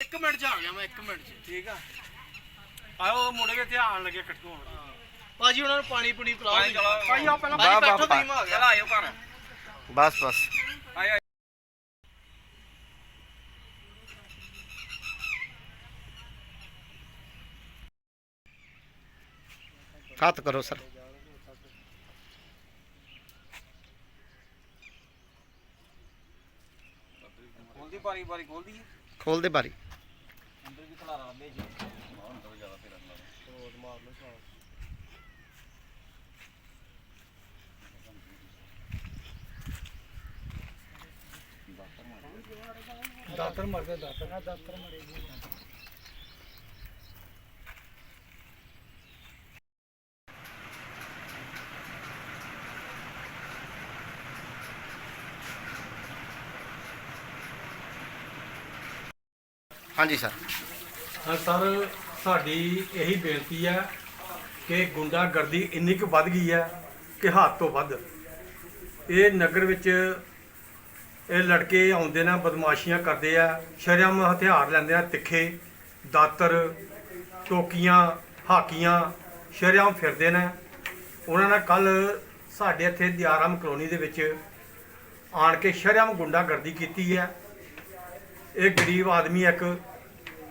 ਇੱਕ ਮਿੰਟ ਚ ਆ ਗਿਆ ਮੈਂ ਇੱਕ ਮਿੰਟ ਚ। ਠੀਕ ਆ? ਆਓ ਮੁੰਡੇ ਵੀ ਧਿਆਨ ਲੱਗੇ ਇਕੱਠੇ ਹੋਣ ਭਾਜੀ ਉਹਨਾਂ ਨੂੰ ਪਾਣੀ ਪੁਣੀ ਪਿਲਾਓ ਪਾਣੀ ਪਿਲਾਓ। ਭਾਈ ਆਓ ਪਹਿਲਾਂ ਵਾਹ, ਭਾਈ ਵਾਹ, ਬੈਠੋ ਤੁਸੀਂ ਮੈਂ ਆ ਚਲ ਗਿਆ ਆਇਓ ਘਰ। ਬਸ ਬਸ। ਆਇਓ ਹੱਥ ਕਰੋ ਸਰ। ਖੋਲਦੀ ਬਾਰੀ ਬਾਰੀ ਖੋਲਦੀ। ਹੈ ਖੋਲ ਦੇ ਬਾਰੀ। ਅੰਦਰ ਵੀ ਖਲਾਰਾ ਲੱਭੇ ਜੀ ਦਾਤਰ ਮਰ ਗਿਆ ਦਾਤਰ। ਨਾ ਦਾਤਰ ਮਰੇ ਹਾਂਜੀ ਸਰ ਹਾਂ ਸਰ ਸਾਡੀ ਇਹੀ ਬੇਨਤੀ ਹੈ ਕਿ ਗੁੰਡਾਗਰਦੀ ਇੰਨੀ ਕੁ ਵੱਧ ਗਈ ਹੈ ਕਿ ਹੱਦ ਤੋਂ ਵੱਧ। ਇਹ ਨਗਰ ਵਿੱਚ ਇਹ ਲੜਕੇ ਆਉਂਦੇ ਨੇ, ਬਦਮਾਸ਼ੀਆਂ ਕਰਦੇ ਆ, ਸ਼ਰਮ, ਹਥਿਆਰ ਲੈਂਦੇ ਆ, ਤਿੱਖੇ, ਦਾਤਰ, ਟੋਕੀਆਂ, ਹਾਕੀਆਂ, ਸ਼ਰਮ ਫਿਰਦੇ ਨੇ। ਉਹਨਾਂ ਨੇ ਕੱਲ ਸਾਡੇ ਇੱਥੇ ਦਿਆਰਾਮ ਕਲੋਨੀ ਦੇ ਵਿੱਚ ਆਣ ਕੇ ਸ਼ਰਮ ਗੁੰਡਾਗਰਦੀ ਕੀਤੀ ਹੈ। ਇਹ ਗਰੀਬ ਆਦਮੀ ਇੱਕ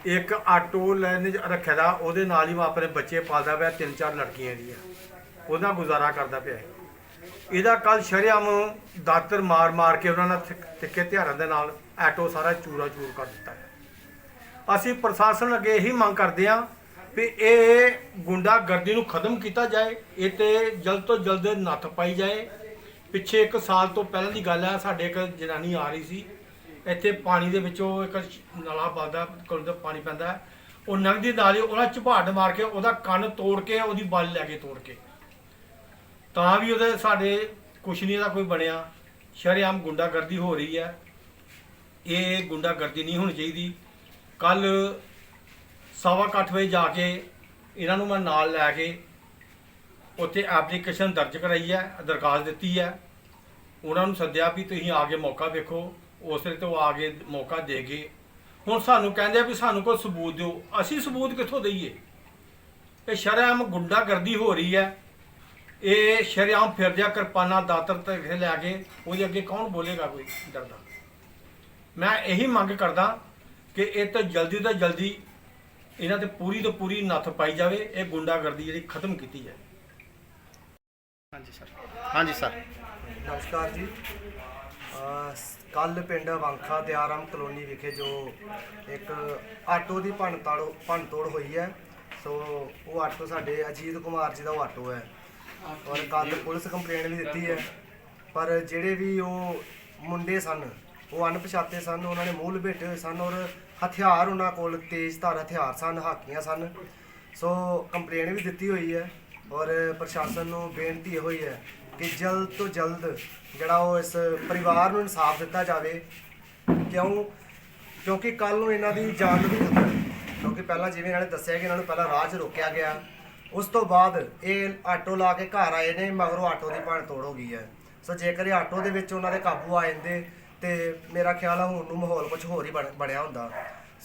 ਇੱਕ ਆਟੋ ਲੈਣ ਰੱਖਿਆ ਦਾ, ਉਹਦੇ ਨਾਲ ਹੀ ਆਪਣੇ ਬੱਚੇ ਪਾਲਦਾ ਪਿਆ, ਤਿੰਨ ਚਾਰ ਲੜਕੀਆਂ ਦੀਆਂ। ਉਹਦਾ ਗੁਜ਼ਾਰਾ ਕਰਦਾ ਪਿਆ ਇਹਦਾ ਕੱਲ ਸ਼ਰੇਆਮ ਦਾਤਰ ਮਾਰ ਮਾਰ ਕੇ ਉਹਨਾਂ ਨੇ ਤਿੱਖ- ਤਿੱਖੇ ਹਥਿਆਰਾਂ ਦੇ ਨਾਲ ਆਟੋ ਸਾਰਾ ਚੂਰਾ ਚੂਰ ਕਰ ਦਿੱਤਾ ਹੈ। ਅਸੀਂ ਪ੍ਰਸ਼ਾਸਨ ਅੱਗੇ ਇਹੀ ਮੰਗ ਕਰਦੇ ਹਾਂ ਵੀ ਇਹ ਗੁੰਡਾਗਰਦੀ ਨੂੰ ਖਤਮ ਕੀਤਾ ਜਾਏ, ਇਹ ਤੇ ਜਲਦ ਤੋਂ ਜਲਦ ਨੱਥ ਪਾਈ ਜਾਏ। ਪਿੱਛੇ ਇੱਕ ਸਾਲ ਤੋਂ ਪਹਿਲਾਂ ਦੀ ਗੱਲ ਹੈ, ਸਾਡੇ ਇੱਕ ਜਨਾਨੀ ਆ ਰਹੀ ਸੀ। ਇੱਥੇ ਪਾਣੀ ਦੇ ਵਿੱਚੋਂ ਇੱਕ ਨਲਾ ਵੱਗਦਾ ਕੋਲ ਤੋਂ ਪਾਣੀ ਪੈਂਦਾ ਹੈ। ਉਹ ਨਗਦੀ ਨਾਲ ਹੀ ਉਹਨਾਂ ਝਪਾਟ ਮਾਰ ਕੇ, ਉਹਦਾ ਕੰਨ ਤੋੜ ਕੇ, ਉਹਦੀ ਬਲ ਲੈ ਕੇ ਤੋੜ ਕੇ। ਤਾਂ ਵੀ ਉਹਦੇ ਸਾਡੇ ਕੁਛ ਨਹੀਂ ਇਹਦਾ ਕੋਈ ਬਣਿਆ। ਸ਼ਰੇਆਮ ਗੁੰਡਾਗਰਦੀ ਹੋ ਰਹੀ ਹੈ। ਇਹ ਗੁੰਡਾਗਰਦੀ ਨਹੀਂ ਹੋਣੀ ਚਾਹੀਦੀ। ਕੱਲ ਸਵਾ ਕੁ ਅੱਠ ਵਜੇ ਜਾ ਕੇ ਇਹਨਾਂ ਨੂੰ ਮੈਂ ਨਾਲ ਲੈ ਕੇ ਉੱਥੇ ਐਪਲੀਕੇਸ਼ਨ ਦਰਜ ਕਰਾਈ ਹੈ, ਦਰਖਾਸਤ ਦਿੱਤੀ ਹੈ। ਉਹਨਾਂ ਨੂੰ ਸੱਦਿਆ ਵੀ ਤੁਸੀਂ ਆ ਕੇ ਮੌਕਾ ਵੇਖੋ। ਉਸੇ ਤੋਂ ਆ ਕੇ ਮੌਕਾ ਦੇ ਗਏ। ਹੁਣ ਸਾਨੂੰ ਕਹਿੰਦੇ ਆ ਵੀ ਸਾਨੂੰ ਕੋਈ ਸਬੂਤ ਦਿਓ। ਅਸੀਂ ਸਬੂਤ ਕਿੱਥੋਂ ਦਈਏ? ਇਹ ਸ਼ਰਮ ਗੁੰਡਾਗਰਦੀ ਹੋ ਰਹੀ ਹੈ। ਇਹ ਸ਼ਰੇਆਮ ਫਿਰਦਿਆ ਕਿਰਪਾਨਾਂ ਦਾਤਰ ਤੇ ਲੈ ਕੇ ਉਹਦੇ ਅੱਗੇ ਕੌਣ ਬੋਲੇਗਾ ਕੋਈ ਡਰਦਾ? ਮੈਂ ਇਹੀ ਮੰਗ ਕਰਦਾ ਕਿ ਇਹ ਤਾਂ ਜਲਦੀ ਤੋਂ ਜਲਦੀ ਇਹਨਾਂ ਤੇ ਪੂਰੀ ਤੋਂ ਪੂਰੀ ਨੱਥ ਪਾਈ ਜਾਵੇ। ਇਹ ਗੁੰਡਾਗਰਦੀ ਜਿਹੜੀ ਖਤਮ ਕੀਤੀ ਜਾਏ। ਹਾਂਜੀ ਸਰ। ਹਾਂਜੀ ਸਰ। ਨਮਸਕਾਰ ਜੀ। ਕੱਲ ਪਿੰਡ ਵਾਂਖਾ ਤੇ ਆਰਾਮ ਕਲੋਨੀ ਵਿਖੇ ਜੋ ਇੱਕ ਆਟੋ ਦੀ ਭੰਨ ਤਾੜੋ ਭੰਨ ਤੋੜ ਹੋਈ ਹੈ। ਸੋ ਉਹ ਆਟੋ ਸਾਡੇ ਅਜੀਤ ਕੁਮਾਰ ਜੀ ਦਾ ਉਹ ਆਟੋ ਹੈ। ਔਰ ਕੱਲ ਪੁਲਿਸ ਕੰਪਲੇਂਟ ਵੀ ਦਿੱਤੀ ਹੈ। ਪਰ ਜਿਹੜੇ ਵੀ ਉਹ ਮੁੰਡੇ ਸਨ ਉਹ ਅਣਪਛਾਤੇ ਸਨ ਉਹਨਾਂ ਨੇ ਮੂੰਹ ਲਪੇਟੇ ਹੋਏ ਸਨ ਔਰ ਹਥਿਆਰ ਉਹਨਾਂ ਕੋਲ ਤੇਜ਼ ਧਾਰ ਹਥਿਆਰ ਸਨ ਹਾਕੀਆਂ ਸਨ। ਸੋ ਕੰਪਲੇਂਟ ਵੀ ਦਿੱਤੀ ਹੋਈ ਹੈ ਔਰ ਪ੍ਰਸ਼ਾਸਨ ਨੂੰ ਬੇਨਤੀ ਇਹੋ ਹੀ ਹੈ ਕਿ ਜਲਦ ਤੋਂ ਜਲਦ ਜਿਹੜਾ ਉਹ ਇਸ ਪਰਿਵਾਰ ਨੂੰ ਇਨਸਾਫ ਦਿੱਤਾ ਜਾਵੇ। ਕਿਉਂ? ਕਿਉਂਕਿ ਕੱਲ ਨੂੰ ਇਹਨਾਂ ਦੀ ਜਾਨ ਨੂੰ ਵੀ ਖਤਰਾ ਹੈ ਕਿਉਂਕਿ ਪਹਿਲਾਂ ਜਿਵੇਂ ਇਹਨਾਂ ਨੇ ਦੱਸਿਆ ਕਿ ਇਹਨਾਂ ਨੂੰ ਪਹਿਲਾਂ ਰਾਹ 'ਚ ਰੋਕਿਆ ਗਿਆ। ਉਸ ਤੋਂ ਬਾਅਦ ਇਹ ਆਟੋ ਲਾ ਕੇ ਘਰ ਆਏ ਨੇ, ਮਗਰੋਂ ਆਟੋ ਦੀ ਭੰਨ ਤੋੜ ਹੋ ਗਈ ਹੈ। ਸੋ ਜੇਕਰ ਇਹ ਆਟੋ ਦੇ ਵਿੱਚ ਉਹਨਾਂ ਦੇ ਕਾਬੂ ਆ ਜਾਂਦੇ ਤੇ ਮੇਰਾ ਖਿਆਲ ਆ ਹੁਣ ਨੂੰ ਮਾਹੌਲ ਕੁਝ ਹੋਰ ਹੀ ਬਣ- ਬਣਿਆ ਹੁੰਦਾ।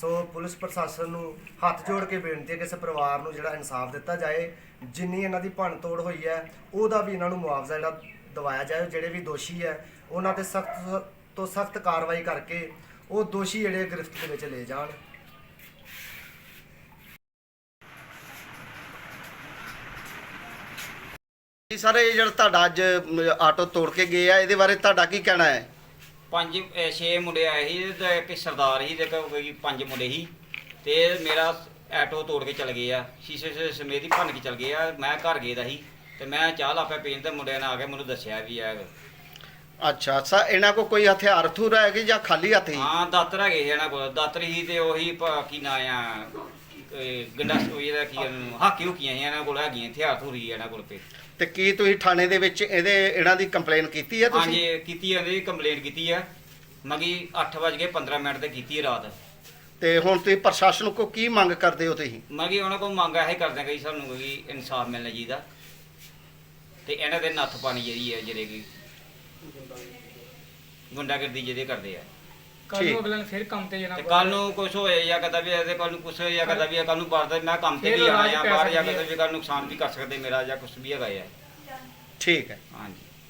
ਸੋ ਪੁਲਿਸ ਪ੍ਰਸ਼ਾਸਨ ਨੂੰ ਹੱਥ ਜੋੜ ਕੇ ਬੇਨਤੀ ਹੈ ਕਿ ਇਸ ਪਰਿਵਾਰ ਨੂੰ ਜਿਹੜਾ ਇਨਸਾਫ ਦਿੱਤਾ ਜਾਏ, ਜਿੰਨੀ ਇਹਨਾਂ ਦੀ ਭੰਨ ਤੋੜ ਹੋਈ ਹੈ, ਉਹਦਾ ਵੀ ਇਹਨਾਂ ਨੂੰ ਮੁਆਵਜ਼ਾ ਜਿਹੜਾ ਦਵਾਇਆ ਜਾਏ ਜਿਹੜੇ ਵੀ ਦੋਸ਼ੀ ਹੈ, ਉਹਨਾਂ ਤੇ ਸਖਤ ਤੋਂ ਸਖਤ ਕਾਰਵਾਈ ਕਰਕੇ ਉਹ ਦੋਸ਼ੀ ਜਿਹੜੇ ਗ੍ਰਿਫਤ ਦੇ ਵਿੱਚ ਲੈ ਜਾਣ। ਜੀ ਸਰ ਇਹ ਜਿਹੜਾ ਤੁਹਾਡਾ ਅੱਜ ਆਟੋ ਤੋੜ ਕੇ ਗਏ ਆ, ਇਹਦੇ ਬਾਰੇ ਤੁਹਾਡਾ ਕੀ ਕਹਿਣਾ ਹੈ? ਪੰਜ ਅਹ ਛੇ ਮੁੰਡੇ ਆਏ ਸੀ ਤੇ ਇੱਕ ਸਰਦਾਰ ਸੀ ਤੇ ਕੋਈ ਪੰਜ ਮੁੰਡੇ ਸੀ ਤੇ ਮੇਰਾ ਆਟੋ ਤੋੜ ਕੇ ਚਲ ਗਏ ਆ। ਸ਼ੀਸ਼ੇ ਸੇ ਸਮੇਤ ਹੀ ਭੰਨ ਕੇ ਚਲ ਗਏ ਆ। ਮੈਂ ਘਰ ਗਿਆ ਦਾ ਸੀ ਤੇ ਮੈਂ ਚਾਹ ਲਾਪਿਆ ਪੀਣ ਤੇ ਮੁੰਡਿਆਂ ਨੇ ਆ ਕੇ ਮੈਨੂੰ ਦੱਸਿਆ ਵੀ ਆ ਅੱਛਾ ਸਰ ਇਹਨਾਂ ਕੋ ਕੋਈ ਹਥਿਆਰ ਥੂਰ ਹੈ ਕਿ ਜਾਂ ਖਾਲੀ ਹੱਥ ਹੀ? ਹਾਂ ਦਾਤਰ ਹੈਗੇ ਸੀ ਇਹਨਾਂ ਕੋਲ। ਦਾਤਰ ਹੀ ਤੇ ਉਹੀ ਪ- ਕੀ ਨਾਂ ਆ? ਗੰਡਾ ਉਹ ਇਹਦਾ ਕੀ ਉਹਨੂੰ ਹਾਕੀ ਹੁਕੀਆਂ ਇਹਨਾਂ ਕੋਲ ਹੈਗੀਆਂ ਹਥਿਆਰ ਥੂਰੀ ਇਹਨਾਂ ਕੋਲ ਤੇ। ਤੇ ਕੀ ਤੁਸੀਂ ਥਾਣੇ ਦੇ ਵਿੱਚ ਇਹਦੇ ਇਹਨਾਂ ਦੀ ਕੰਪਲੇਨ ਕੀਤੀ ਹੈ ਤੁਸੀਂ? ਹਾਂਜੀ ਕੀਤੀ ਇਹਦੀ ਕੰਪਲੇਂਟ ਕੀਤੀ ਆ। ਮਗੀ 8:15 ਮਿੰਟ ਤੇ ਕੀਤੀ ਹੈ ਰਾਤ। ਤੇ ਹੁਣ ਤੁਸੀਂ ਪ੍ਰਸ਼ਾਸਨ ਕੋ ਕੀ ਮੰਗ ਕਰਦੇ ਹੋ ਤੁਸੀਂ? ਮਗੀ ਉਹਨਾਂ ਕੋਲ ਮੰਗ ਇਹ ਕਰਦੇ ਕਿ ਸਾਨੂੰ ਕੋਈ ਇਨਸਾਫ ਮਿਲਣਾ ਚਾਹੀਦਾ। ਤੇ ਇਹਨਾਂ ਦੇ ਨੱਥ ਪਾਣੀ ਜਿਹੜੀ ਹੈ ਜਿਹੜੇ ਕਿ ਗੁੰਡਾਗਰਦੀ ਜਿਹਦੇ ਕਰਦੇ ਆ। ਕੱਲ ਠੀਕ। ਨੂੰ ਅਗਲੇ ਨੇ ਫਿਰ ਕੰਮ ਤੇ ਜਾਣਾ ਤੇ ਕੱਲ ਨੂੰ ਕੁਝ ਹੋਏ ਜਾਂ ਕਦਾ ਵੀ ਇਹਦੇ ਕੱਲ ਨੂੰ ਕੁਝ ਹੋਏ ਜਾਂ ਕਦਾ ਵੀ ਕੱਲ ਨੂੰ ਬਾਹਰ ਮੈਂ ਕੰਮ ਤੇ ਫਿਰ ਵੀ ਰਾਜ ਆ ਪੈ ਬਾਹਰ ਜਾ ਸਕਦੀ ਕੇ ਹੈ। ਵੀ ਕੱਲ ਨੁਕਸਾਨ ਵੀ ਕਰ ਸਕਦੇ ਮੇਰਾ ਜਾਂ ਕੁਝ ਵੀ ਹੈਗਾ ਹੈ। ਠੀਕ ਹੈ। ਹਾਂਜੀ।